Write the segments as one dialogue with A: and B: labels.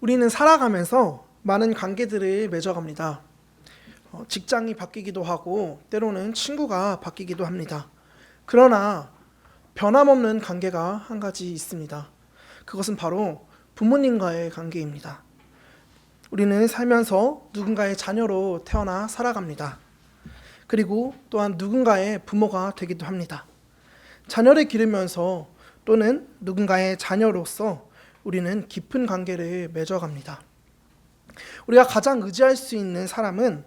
A: 우리는 살아가면서 많은 관계들을 맺어갑니다. 어, 직장이 바뀌기도 하고 때로는 친구가 바뀌기도 합니다. 그러나 변함없는 관계가 한 가지 있습니다. 그것은 바로 부모님과의 관계입니다. 우리는 살면서 누군가의 자녀로 태어나 살아갑니다. 그리고 또한 누군가의 부모가 되기도 합니다. 자녀를 기르면서 또는 누군가의 자녀로서 우리는 깊은 관계를 맺어갑니다. 우리가 가장 의지할 수 있는 사람은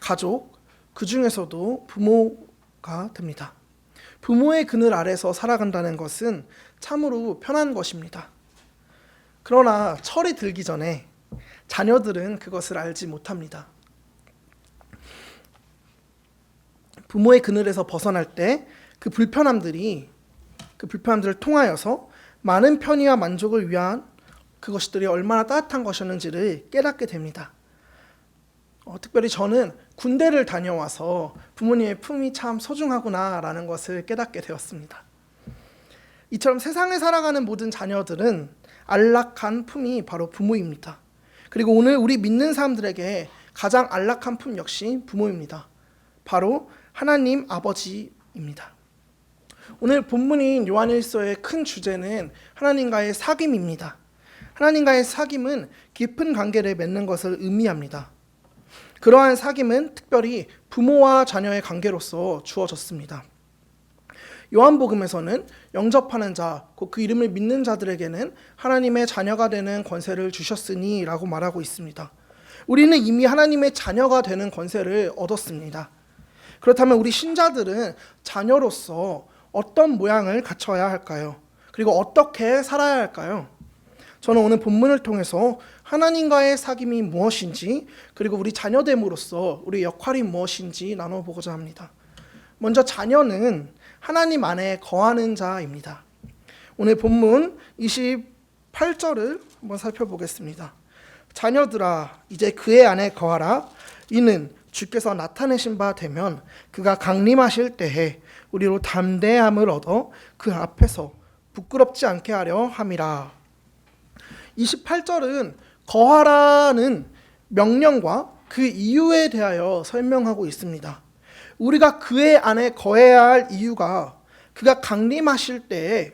A: 가족, 그 중에서도 부모가 됩니다. 부모의 그늘 아래서 살아간다는 것은 참으로 편한 것입니다. 그러나 철이 들기 전에 자녀들은 그것을 알지 못합니다. 부모의 그늘에서 벗어날 때 그 불편함들이 그 불편함들을 통하여서 많은 편의와 만족을 위한 그것들이 얼마나 따뜻한 것이었는지를 깨닫게 됩니다. 어, 특별히 저는 군대를 다녀와서 부모님의 품이 참 소중하구나라는 것을 깨닫게 되었습니다. 이처럼 세상에 살아가는 모든 자녀들은 안락한 품이 바로 부모입니다. 그리고 오늘 우리 믿는 사람들에게 가장 안락한 품 역시 부모입니다. 바로 하나님 아버지입니다. 오늘 본문인 요한일서의 큰 주제는 하나님과의 사귐입니다. 하나님과의 사귐은 깊은 관계를 맺는 것을 의미합니다. 그러한 사귐은 특별히 부모와 자녀의 관계로서 주어졌습니다. 요한복음에서는 영접하는 자, 곧그 이름을 믿는 자들에게는 하나님의 자녀가 되는 권세를 주셨으니 라고 말하고 있습니다. 우리는 이미 하나님의 자녀가 되는 권세를 얻었습니다. 그렇다면 우리 신자들은 자녀로서 어떤 모양을 갖춰야 할까요? 그리고 어떻게 살아야 할까요? 저는 오늘 본문을 통해서 하나님과의 사귐이 무엇인지 그리고 우리 자녀됨으로써 우리 역할이 무엇인지 나눠보고자 합니다. 먼저 자녀는 하나님 안에 거하는 자입니다. 오늘 본문 28절을 한번 살펴보겠습니다. 자녀들아 이제 그의 안에 거하라 이는 주께서 나타내신 바 되면 그가 강림하실 때에 우리로 담대함을 얻어 그 앞에서 부끄럽지 않게 하려 함이라. 28절은 거하라는 명령과 그 이유에 대하여 설명하고 있습니다. 우리가 그의 안에 거해야 할 이유가 그가 강림하실 때에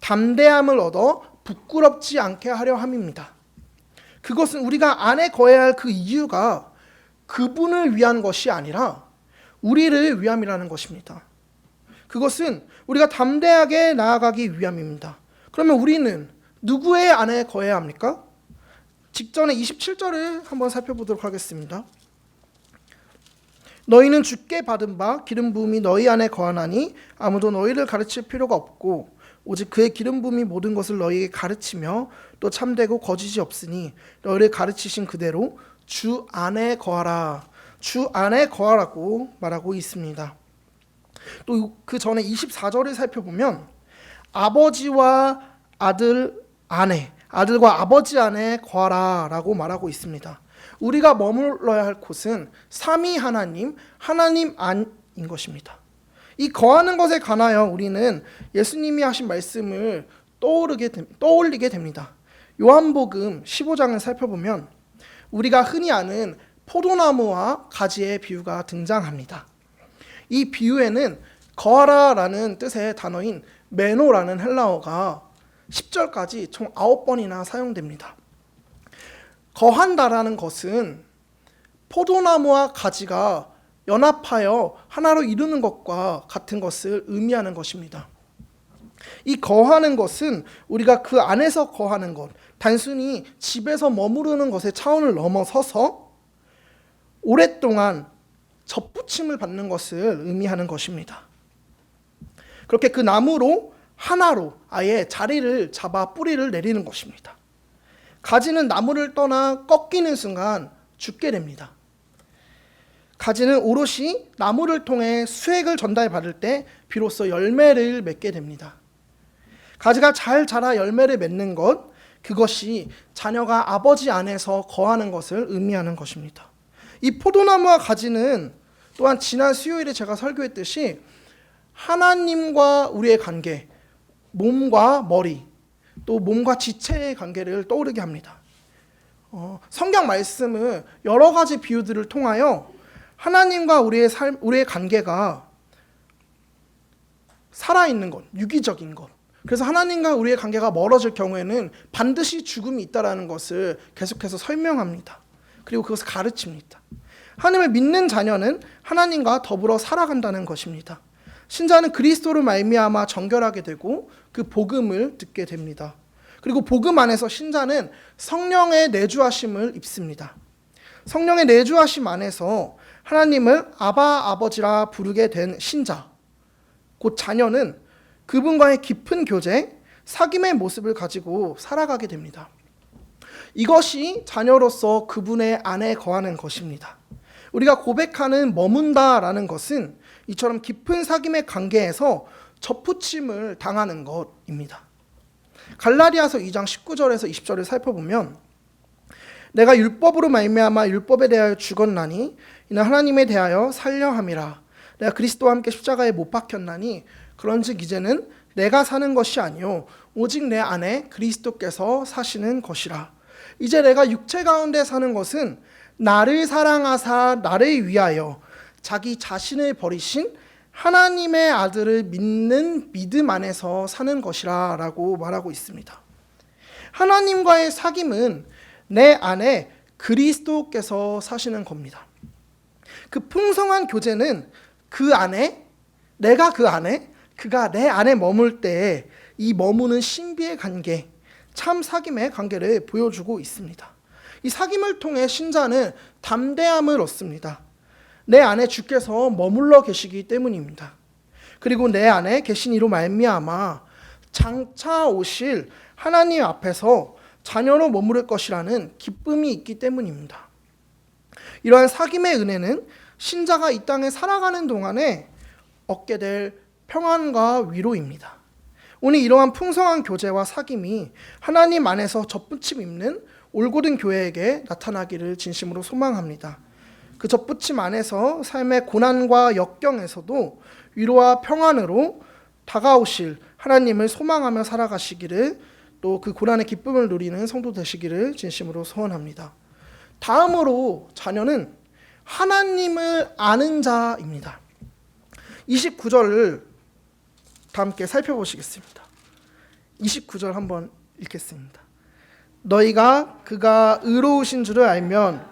A: 담대함을 얻어 부끄럽지 않게 하려 함입니다. 그것은 우리가 안에 거해야 할 그 이유가 그분을 위한 것이 아니라 우리를 위함이라는 것입니다. 그것은 우리가 담대하게 나아가기 위함입니다. 그러면 우리는 누구의 안에 거해야 합니까? 직전에 27절을 한번 살펴보도록 하겠습니다. 너희는 주께 받은 바 기름 부음이 너희 안에 거하나니 아무도 너희를 가르칠 필요가 없고 오직 그의 기름 부음이 모든 것을 너희에게 가르치며 또 참되고 거짓이 없으니 너희를 가르치신 그대로 주 안에 거하라. 주 안에 거하라고 말하고 있습니다. 또 그 전에 24절을 살펴보면 아버지와 아들 안에 아들과 아버지 안에 거하라 라고 말하고 있습니다. 우리가 머물러야 할 곳은 삼위 하나님 하나님 안인 것입니다. 이 거하는 것에 관하여 우리는 예수님이 하신 말씀을 떠오르게 떠올리게 됩니다. 요한복음 15장을 살펴보면 우리가 흔히 아는 포도나무와 가지의 비유가 등장합니다. 이 비유에는 거하라라는 뜻의 단어인 메노라는 헬라어가 10절까지 총 9번이나 사용됩니다. 거한다라는 것은 포도나무와 가지가 연합하여 하나로 이루는 것과 같은 것을 의미하는 것입니다. 이 거하는 것은 우리가 그 안에서 거하는 것, 단순히 집에서 머무르는 것의 차원을 넘어서서 오랫동안 접붙임을 받는 것을 의미하는 것입니다. 그렇게 그 나무로 하나로 아예 자리를 잡아 뿌리를 내리는 것입니다. 가지는 나무를 떠나 꺾이는 순간 죽게 됩니다. 가지는 오롯이 나무를 통해 수액을 전달 받을 때 비로소 열매를 맺게 됩니다. 가지가 잘 자라 열매를 맺는 것, 그것이 자녀가 아버지 안에서 거하는 것을 의미하는 것입니다. 이 포도나무와 가지는 또한 지난 수요일에 제가 설교했듯이 하나님과 우리의 관계, 몸과 머리, 또 몸과 지체의 관계를 떠오르게 합니다. 어, 성경 말씀은 여러 가지 비유들을 통하여 하나님과 우리의 삶, 우리의 관계가 살아있는 것, 유기적인 것. 그래서 하나님과 우리의 관계가 멀어질 경우에는 반드시 죽음이 있다라는 것을 계속해서 설명합니다. 그리고 그것을 가르칩니다. 하나님을 믿는 자녀는 하나님과 더불어 살아간다는 것입니다. 신자는 그리스도를 말미암아 정결하게 되고 그 복음을 듣게 됩니다. 그리고 복음 안에서 신자는 성령의 내주하심을 입습니다. 성령의 내주하심 안에서 하나님을 아바 아버지라 부르게 된 신자, 곧 자녀는 그분과의 깊은 교제, 사귐의 모습을 가지고 살아가게 됩니다. 이것이 자녀로서 그분의 안에 거하는 것입니다. 우리가 고백하는 머문다라는 것은 이처럼 깊은 사귐의 관계에서 접붙임을 당하는 것입니다. 갈라디아서 2장 19절에서 20절을 살펴보면 내가 율법으로 말미암아 율법에 대하여 죽었나니 이는 하나님에 대하여 살려 함이라 내가 그리스도와 함께 십자가에 못 박혔나니 그런즉 이제는 내가 사는 것이 아니요 오직 내 안에 그리스도께서 사시는 것이라 이제 내가 육체 가운데 사는 것은 나를 사랑하사 나를 위하여 자기 자신을 버리신 하나님의 아들을 믿는 믿음 안에서 사는 것이라 라고 말하고 있습니다. 하나님과의 사귐은 내 안에 그리스도께서 사시는 겁니다. 그 풍성한 교제는 그 안에 내가 그 안에 그가 내 안에 머물 때 이 머무는 신비의 관계, 참 사귐의 관계를 보여주고 있습니다. 이 사귐을 통해 신자는 담대함을 얻습니다. 내 안에 주께서 머물러 계시기 때문입니다. 그리고 내 안에 계신 이로 말미암아 장차 오실 하나님 앞에서 자녀로 머무를 것이라는 기쁨이 있기 때문입니다. 이러한 사귐의 은혜는 신자가 이 땅에 살아가는 동안에 얻게 될 평안과 위로입니다. 오늘 이러한 풍성한 교제와 사귐이 하나님 안에서 접붙임 입는 올곧은 교회에게 나타나기를 진심으로 소망합니다. 그 접붙임 안에서 삶의 고난과 역경에서도 위로와 평안으로 다가오실 하나님을 소망하며 살아가시기를 또 그 고난의 기쁨을 누리는 성도 되시기를 진심으로 소원합니다. 다음으로 자녀는 하나님을 아는 자입니다. 29절을 다 함께 살펴보시겠습니다. 29절 한번 읽겠습니다. 너희가 그가 의로우신 줄을 알면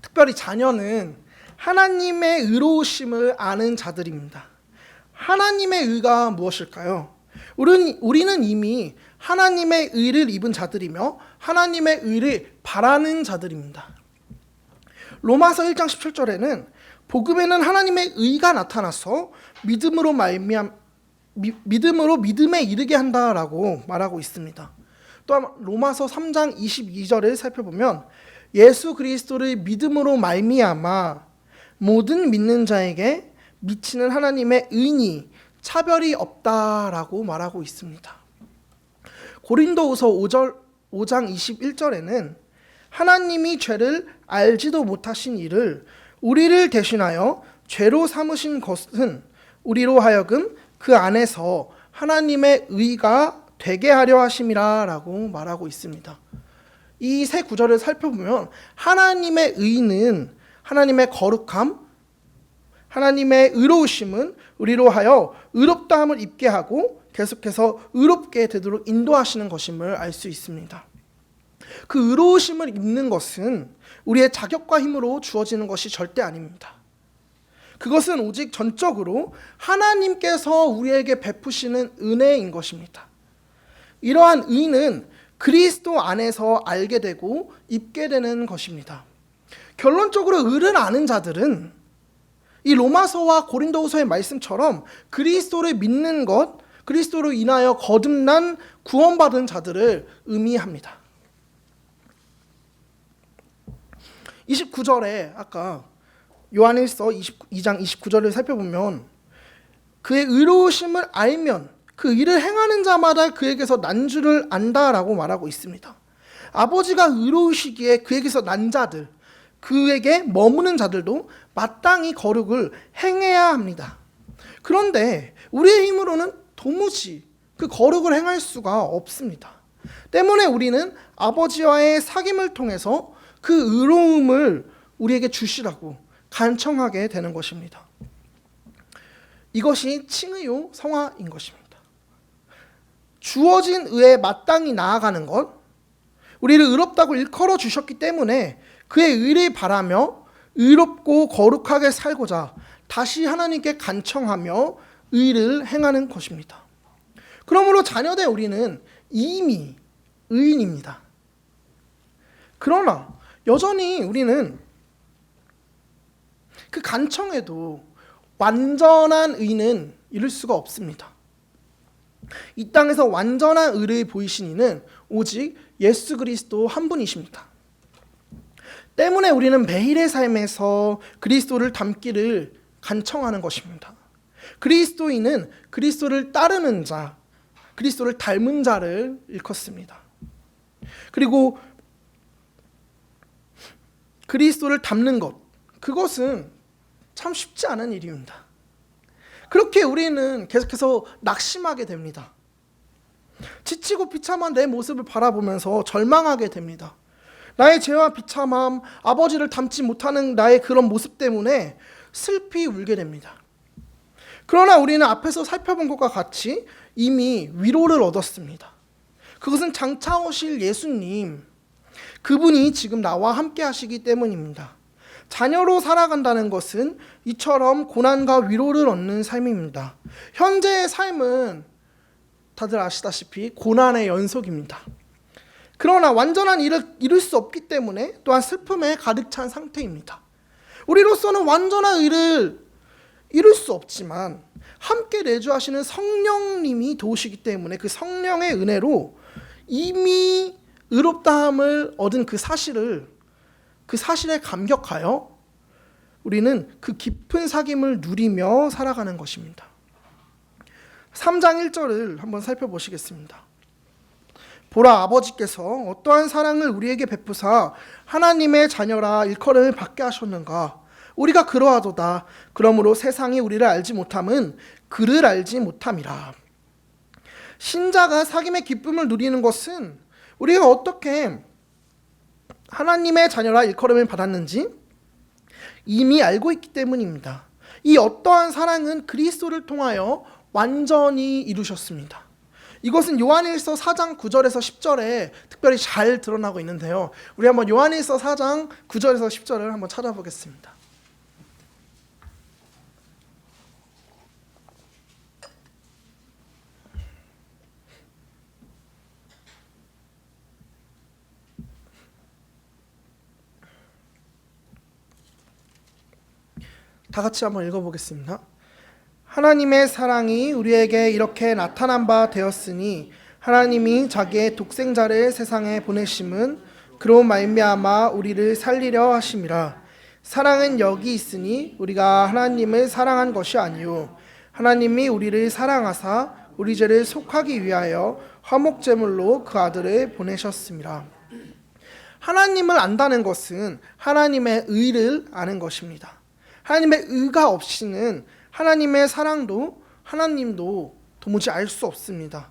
A: 특별히 자녀는 하나님의 의로우심을 아는 자들입니다. 하나님의 의가 무엇일까요? 우리는, 우리는 이미 하나님의 의를 입은 자들이며 하나님의 의를 바라는 자들입니다. 로마서 1장 17절에는 복음에는 하나님의 의가 나타나서 믿음으로 말미암 미, 믿음으로 믿음에 이르게 한다라고 말하고 있습니다. 또한 로마서 3장 22절을 살펴보면 예수 그리스도를 믿음으로 말미암아 모든 믿는 자에게 미치는 하나님의 의니 차별이 없다라고 말하고 있습니다. 고린도후서 5절 5장 21절에는 하나님이 죄를 알지도 못하신 일을 우리를 대신하여 죄로 삼으신 것은 우리로 하여금 그 안에서 하나님의 의가 되게 하려 하심이라라고 말하고 있습니다. 이 세 구절을 살펴보면 하나님의 의는 하나님의 거룩함, 하나님의 의로우심은 우리로 하여 의롭다함을 입게 하고 계속해서 의롭게 되도록 인도하시는 것임을 알 수 있습니다. 그 의로우심을 입는 것은 우리의 자격과 힘으로 주어지는 것이 절대 아닙니다. 그것은 오직 전적으로 하나님께서 우리에게 베푸시는 은혜인 것입니다. 이러한 의는 그리스도 안에서 알게 되고 입게 되는 것입니다. 결론적으로 의를 아는 자들은 이 로마서와 고린도후서의 말씀처럼 그리스도를 믿는 것, 그리스도로 인하여 거듭난 구원받은 자들을 의미합니다. 29절에 아까 요한일서 22장 29절을 살펴보면 그의 의로우심을 알면 그 일을 행하는 자마다 그에게서 난 줄을 안다라고 말하고 있습니다. 아버지가 의로우시기에 그에게서 난 자들, 그에게 머무는 자들도 마땅히 거룩을 행해야 합니다. 그런데 우리의 힘으로는 도무지 그 거룩을 행할 수가 없습니다. 때문에 우리는 아버지와의 사귐을 통해서 그 의로움을 우리에게 주시라고 간청하게 되는 것입니다. 이것이 칭의요 성화인 것입니다. 주어진 의에 마땅히 나아가는 것, 우리를 의롭다고 일컬어 주셨기 때문에 그의 의를 바라며 의롭고 거룩하게 살고자 다시 하나님께 간청하며 의를 행하는 것입니다. 그러므로 자녀된 우리는 이미 의인입니다. 그러나 여전히 우리는 그 간청에도 완전한 의는 이룰 수가 없습니다. 이 땅에서 완전한 의를 보이신 이는 오직 예수 그리스도 한 분이십니다. 때문에 우리는 매일의 삶에서 그리스도를 닮기를 간청하는 것입니다. 그리스도인은 그리스도를 따르는 자, 그리스도를 닮은 자를 일컫습니다. 그리고 그리스도를 닮는 것, 그것은 참 쉽지 않은 일입니다. 그렇게 우리는 계속해서 낙심하게 됩니다. 지치고 비참한 내 모습을 바라보면서 절망하게 됩니다. 나의 죄와 비참함, 아버지를 닮지 못하는 나의 그런 모습 때문에 슬피 울게 됩니다. 그러나 우리는 앞에서 살펴본 것과 같이 이미 위로를 얻었습니다. 그것은 장차 오실 예수님, 그분이 지금 나와 함께 하시기 때문입니다. 자녀로 살아간다는 것은 이처럼 고난과 위로를 얻는 삶입니다. 현재의 삶은 다들 아시다시피 고난의 연속입니다. 그러나 완전한 일을 이룰 수 없기 때문에 또한 슬픔에 가득 찬 상태입니다. 우리로서는 완전한 일을 이룰 수 없지만 함께 내주하시는 성령님이 도우시기 때문에 그 성령의 은혜로 이미 의롭다함을 얻은 그 사실을 그 사실에 감격하여 우리는 그 깊은 사귐을 누리며 살아가는 것입니다. 3장 1절을 한번 살펴보시겠습니다. 보라 아버지께서 어떠한 사랑을 우리에게 베푸사 하나님의 자녀라 일컬음을 받게 하셨는가 우리가 그러하도다 그러므로 세상이 우리를 알지 못함은 그를 알지 못함이라 신자가 사귐의 기쁨을 누리는 것은 우리가 어떻게 하나님의 자녀라 일컬음을 받았는지 이미 알고 있기 때문입니다. 이 어떠한 사랑은 그리스도를 통하여 완전히 이루셨습니다. 이것은 요한일서 4장 9절에서 10절에 특별히 잘 드러나고 있는데요. 우리 한번 요한일서 4장 9절에서 10절을 한번 찾아보겠습니다. 다 같이 한번 읽어보겠습니다. 하나님의 사랑이 우리에게 이렇게 나타난 바 되었으니 하나님이 자기의 독생자를 세상에 보내심은 그로 말미암아 우리를 살리려 하심이라. 사랑은 여기 있으니 우리가 하나님을 사랑한 것이 아니요 하나님이 우리를 사랑하사 우리 죄를 속하기 위하여 화목 제물로 그 아들을 보내셨습니다. 하나님을 안다는 것은 하나님의 의를 아는 것입니다. 하나님의 의가 없이는 하나님의 사랑도 하나님도 도무지 알 수 없습니다.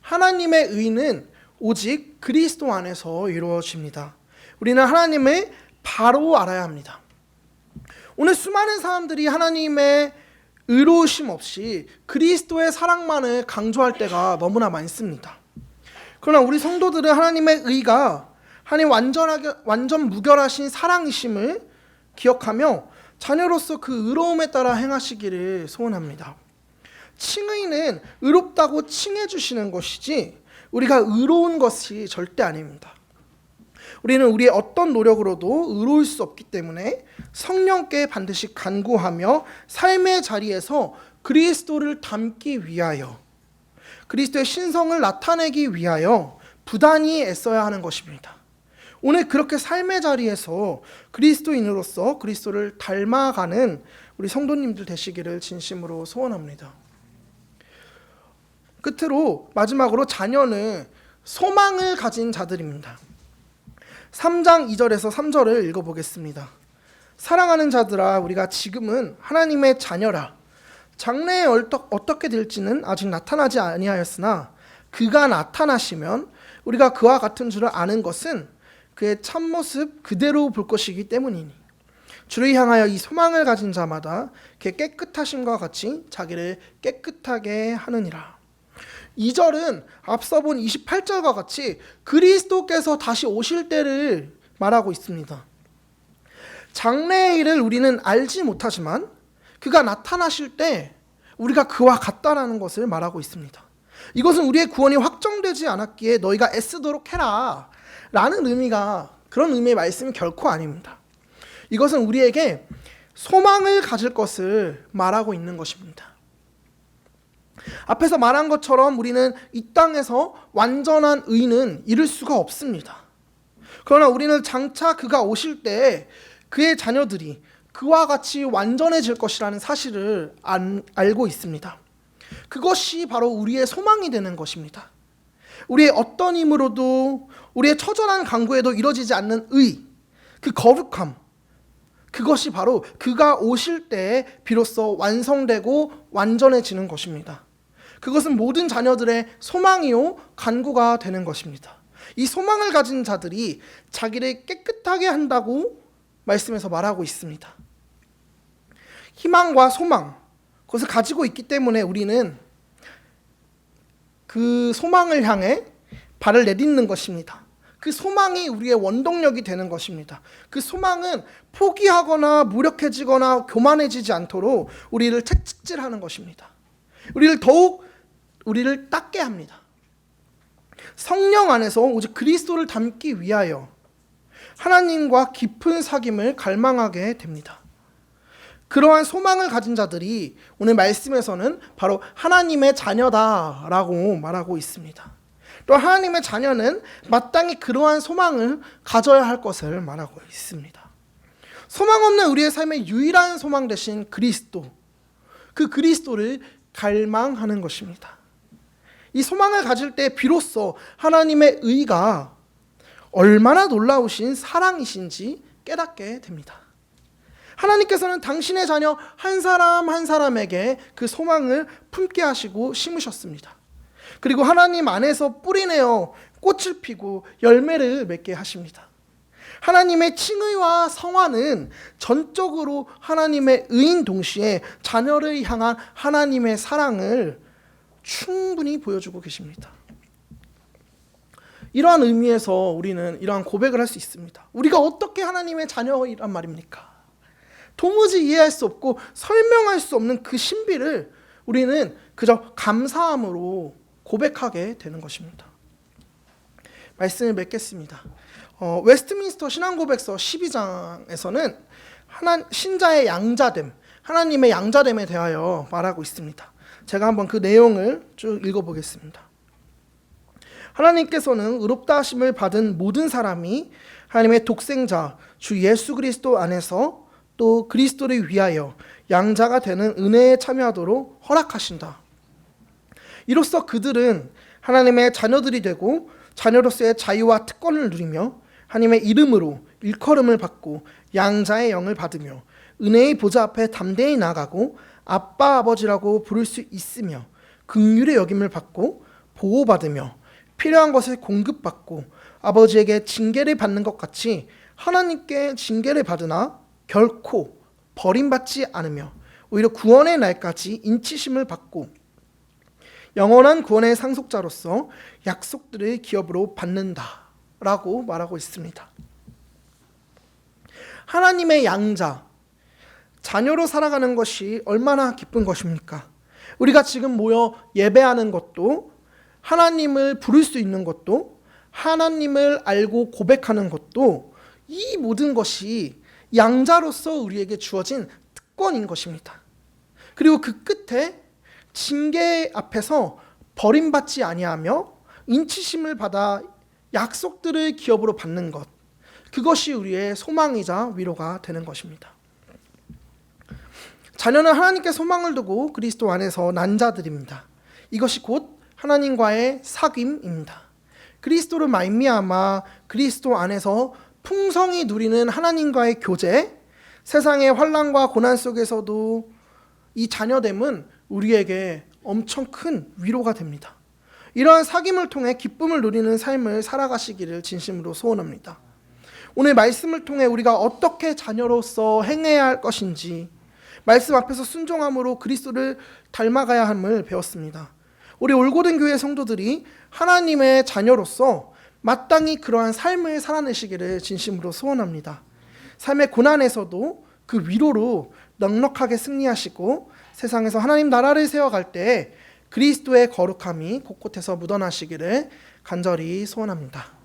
A: 하나님의 의는 오직 그리스도 안에서 이루어집니다. 우리는 하나님을 바로 알아야 합니다. 오늘 수많은 사람들이 하나님의 의로우심 없이 그리스도의 사랑만을 강조할 때가 너무나 많습니다. 그러나 우리 성도들은 하나님의 의가 하나님 완전하게 완전 무결하신 사랑이심을 기억하며 자녀로서 그 의로움에 따라 행하시기를 소원합니다. 칭의는 의롭다고 칭해 주시는 것이지 우리가 의로운 것이 절대 아닙니다. 우리는 우리의 어떤 노력으로도 의로울 수 없기 때문에 성령께 반드시 간구하며 삶의 자리에서 그리스도를 닮기 위하여 그리스도의 신성을 나타내기 위하여 부단히 애써야 하는 것입니다. 오늘 그렇게 삶의 자리에서 그리스도인으로서 그리스도를 닮아가는 우리 성도님들 되시기를 진심으로 소원합니다. 끝으로 마지막으로 자녀는 소망을 가진 자들입니다. 3장 2절에서 3절을 읽어보겠습니다. 사랑하는 자들아 우리가 지금은 하나님의 자녀라 장래에 어떻게 될지는 아직 나타나지 아니하였으나 그가 나타나시면 우리가 그와 같은 줄을 아는 것은 그의 참모습 그대로 볼 것이기 때문이니 주를 향하여 이 소망을 가진 자마다 그의 깨끗하심과 같이 자기를 깨끗하게 하느니라. 2절은 앞서 본 28절과 같이 그리스도께서 다시 오실 때를 말하고 있습니다. 장래의 일을 우리는 알지 못하지만 그가 나타나실 때 우리가 그와 같다라는 것을 말하고 있습니다. 이것은 우리의 구원이 확정되지 않았기에 너희가 애쓰도록 해라 라는 의미가 그런 의미의 말씀이 결코 아닙니다. 이것은 우리에게 소망을 가질 것을 말하고 있는 것입니다. 앞에서 말한 것처럼 우리는 이 땅에서 완전한 의는 이룰 수가 없습니다. 그러나 우리는 장차 그가 오실 때 그의 자녀들이 그와 같이 완전해질 것이라는 사실을 안, 알고 있습니다. 그것이 바로 우리의 소망이 되는 것입니다. 우리의 어떤 힘으로도 우리의 처절한 강구에도 이루어지지 않는 의, 그 거룩함, 그것이 바로 그가 오실 때 비로소 완성되고 완전해지는 것입니다. 그것은 모든 자녀들의 소망이요 간구가 되는 것입니다. 이 소망을 가진 자들이 자기를 깨끗하게 한다고 말씀에서 말하고 있습니다. 희망과 소망 그것을 가지고 있기 때문에 우리는 그 소망을 향해 발을 내딛는 것입니다. 그 소망이 우리의 원동력이 되는 것입니다. 그 소망은 포기하거나 무력해지거나 교만해지지 않도록 우리를 채찍질하는 것입니다. 우리를 더욱 우리를 닦게 합니다. 성령 안에서 오직 그리스도를 닮기 위하여 하나님과 깊은 사귐을 갈망하게 됩니다. 그러한 소망을 가진 자들이 오늘 말씀에서는 바로 하나님의 자녀다라고 말하고 있습니다. 또 하나님의 자녀는 마땅히 그러한 소망을 가져야 할 것을 말하고 있습니다. 소망 없는 우리의 삶의 유일한 소망 대신 그리스도, 그 그리스도를 갈망하는 것입니다. 이 소망을 가질 때 비로소 하나님의 의가 얼마나 놀라우신 사랑이신지 깨닫게 됩니다. 하나님께서는 당신의 자녀 한 사람 한 사람에게 그 소망을 품게 하시고 심으셨습니다. 그리고 하나님 안에서 뿌리내어 꽃을 피고 열매를 맺게 하십니다. 하나님의 칭의와 성화는 전적으로 하나님의 의인 동시에 자녀를 향한 하나님의 사랑을 충분히 보여주고 계십니다. 이러한 의미에서 우리는 이러한 고백을 할 수 있습니다. 우리가 어떻게 하나님의 자녀이란 말입니까? 도무지 이해할 수 없고 설명할 수 없는 그 신비를 우리는 그저 감사함으로 고백하게 되는 것입니다. 말씀을 맺겠습니다. 어, 웨스트민스터 신앙고백서 12장에서는 하나, 신자의 양자됨, 하나님의 양자됨에 대하여 말하고 있습니다. 제가 한번 그 내용을 쭉 읽어보겠습니다. 하나님께서는 의롭다 하심을 받은 모든 사람이 하나님의 독생자 주 예수 그리스도 안에서 또 그리스도를 위하여 양자가 되는 은혜에 참여하도록 허락하신다. 이로써 그들은 하나님의 자녀들이 되고 자녀로서의 자유와 특권을 누리며 하나님의 이름으로 일컬음을 받고 양자의 영을 받으며 은혜의 보좌 앞에 담대히 나가고 아빠 아버지라고 부를 수 있으며 긍휼의 여김을 받고 보호받으며 필요한 것을 공급받고 아버지에게 징계를 받는 것 같이 하나님께 징계를 받으나 결코 버림받지 않으며 오히려 구원의 날까지 인치심을 받고 영원한 구원의 상속자로서 약속들을 기업으로 받는다라고 말하고 있습니다. 하나님의 양자 자녀로 살아가는 것이 얼마나 기쁜 것입니까? 우리가 지금 모여 예배하는 것도 하나님을 부를 수 있는 것도 하나님을 알고 고백하는 것도 이 모든 것이 양자로서 우리에게 주어진 특권인 것입니다. 그리고 그 끝에 징계 앞에서 버림받지 아니하며 인치심을 받아 약속들을 기업으로 받는 것 그것이 우리의 소망이자 위로가 되는 것입니다. 자녀는 하나님께 소망을 두고 그리스도 안에서 난 자들입니다. 이것이 곧 하나님과의 사귐입니다. 그리스도를 말미암아 그리스도 안에서 풍성히 누리는 하나님과의 교제, 세상의 환란과 고난 속에서도 이 자녀됨은 우리에게 엄청 큰 위로가 됩니다. 이러한 사귐을 통해 기쁨을 누리는 삶을 살아가시기를 진심으로 소원합니다. 오늘 말씀을 통해 우리가 어떻게 자녀로서 행해야 할 것인지 말씀 앞에서 순종함으로 그리스도를 닮아가야 함을 배웠습니다. 우리 올고든 교회 성도들이 하나님의 자녀로서 마땅히 그러한 삶을 살아내시기를 진심으로 소원합니다. 삶의 고난에서도 그 위로로 넉넉하게 승리하시고 세상에서 하나님 나라를 세워갈 때 그리스도의 거룩함이 곳곳에서 묻어나시기를 간절히 소원합니다.